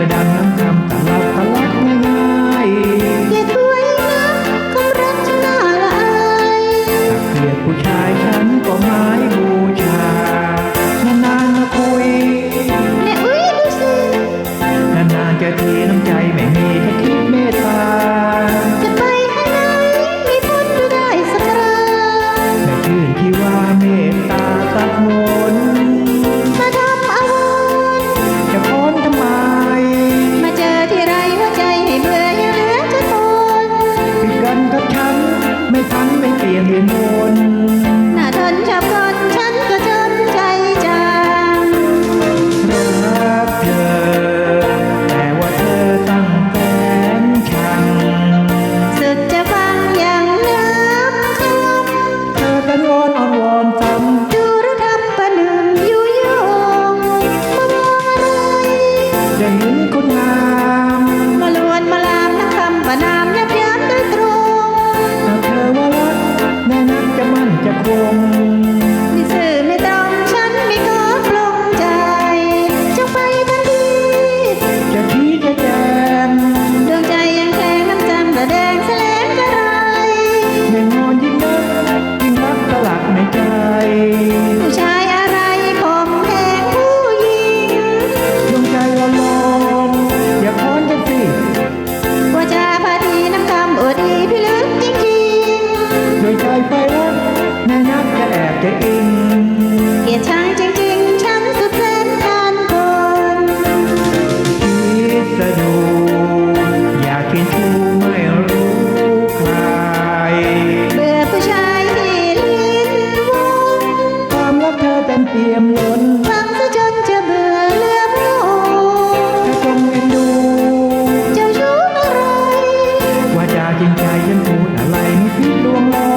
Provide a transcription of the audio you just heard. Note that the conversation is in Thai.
i don't down. ยนวิมลน้าทนชอบคนฉันก็ทนใจจางรักเธอ แต่ว่าเธอตั้งแฟนชังสุดจะฟังอย่างน้ำคำเธอตะโยนอ่อนวอนจำดูระทำประหนึ่งยุยงมาเลยอย่างนี้ ไปวัดแม่นักจะแอบจะอิงเกียดชายจริงๆ ฉันสุดแสนทานคนคิดสะดูอยากกินชูไม่รู้ใคร เบื่อผู้ชายที่ลินวุ่นความรักเธอเต็มเปี่ยมล้นฟังซะจนจะเบื่อเลือผู้ถ้างเอ็นดูจ้ชูอะไร ว่าจาจริงใจฉันพูดอะไรไม่ผิดลวงล่อ